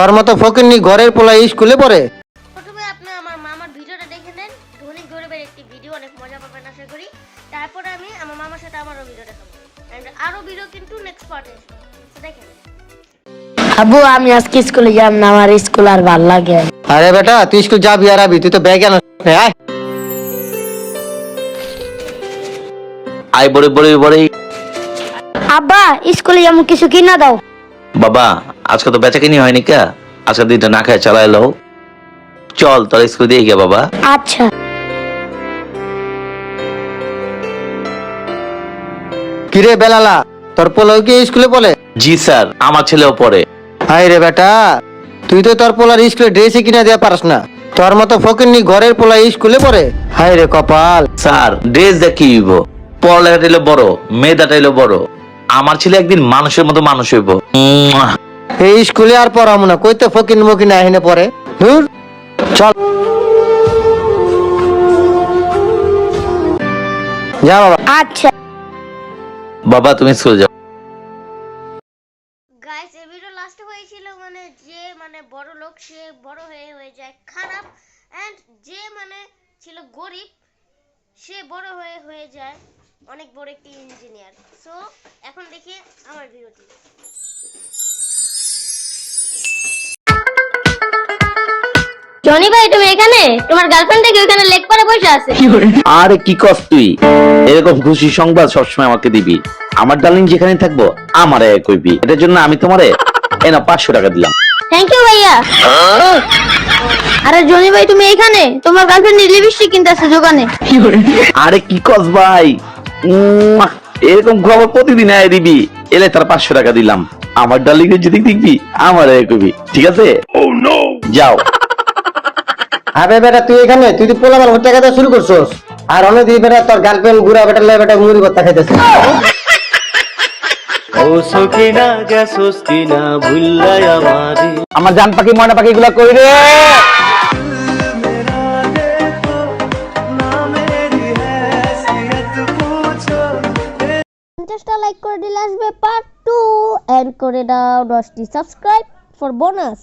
তোর মতো ফকিরনি ঘরের পোলা স্কুলে পড়ে? প্রথমে আপনি আমার মামার ভিডিওটা দেখে নেন। ধনী গরিবের একটি ভিডিও অনেক মজা পাবেন আশা করি। তারপরে আমি আমার মামার সাথে আমারও ভিডিও দেখাবো। অ্যান্ড আরও ভিডিও কিন্তু নেক্সট পার্টে দেখেন। আব্বু আমি আজকে স্কুলে যাব না আমার স্কুল আর ভালো লাগে। আরে বেটা তুই স্কুল যাবি আর আবি তুই তো ব্যাগ আনো আয়। আই বড়ে বড়ে বড়ে। আব্বা স্কুলে যেমন কিছু কিনা দাও। বাবা আজকে তো বেচা কিনি হয়নি কা? আজকে দিনটা না খায় চালাইলো চল তোর স্কুল দিয়ে গিয়া বাবা। আচ্ছা। কিরে বেলালা তোর পোলাও কি স্কুলে পড়ে? জি স্যার আমার ছেলেও পড়ে। হাই রে বেটা তুই তো তোর পোলার স্কুলে ড্রেসই কিনা দেওয়া পারস না। তোর মতো ফকিরনি ঘরের পোলা স্কুলে পড়ে। হাই রে কপাল। স্যার ড্রেস দেখি পড়ালেখাটা হইল বড় মেয়েদাটা হইল বড়। আমার ছেলে একদিন মানুষের মতো মানুষ হইব। এই স্কুলে আর পড়াবো না কইতে ফকিন মকিন আহিনে পড়ে। দূর চল। যা বাবা। আচ্ছা। বাবা তুমি স্কুল যাও। গাইস এই ভিডিও লাস্টে হয়েছিল মানে যে মানে বড় লোক সে বড় হয়ে হয়ে যায় খারাপ অ্যান্ড যে মানে ছিল গরিব সে বড় হয়ে হয়ে যায়। অনেক বড় একটি ইঞ্জিনিয়ার সো এখন দেখি আমার ভিডিওটি। জনি ভাই তুমি এখানে? তোমার গার্লফ্রেন্ড থেকে ওখানে লেগ পরে বসে আছে। আরে কি কস তুই? এরকম খুশি সংবাদ সবসময় আমাকে দিবি। আমার ডার্লিং যেখানে থাকব আমার কইবি। এটার জন্য আমি তোমারে এনা পাঁচশো টাকা দিলাম। থ্যাংক ইউ ভাইয়া। আরে জনি ভাই তুমি এখানে? তোমার গার্লফ্রেন্ড লিপস্টিক কিনতেছে দোকানে। আরে কি কস ভাই? এরকম খবর প্রতিদিন আয় দিবি। এলে তার পাঁচশো টাকা দিলাম। আমার ডার্লিং যদি দেখবি আমার কইবি ঠিক আছে? যাও। আবে বেটা তুই এখানে? তুই তো পোলা মাল টাকা দেওয়া শুরু করছস। আর অনেক দিন বেটা তোর গার্লফ্রেন্ড গুড়া বেটা লাই বেটা মুড়ি ভর্তা খাইতেছে। আমার। জান পাখি ময়না পাখি গুলা কই রে? পঞ্চাশটা লাইক করে দিলে আসবে পার্ট টু অ্যান্ড করে দাও। দশটি সাবস্ক্রাইব ফর বোনাস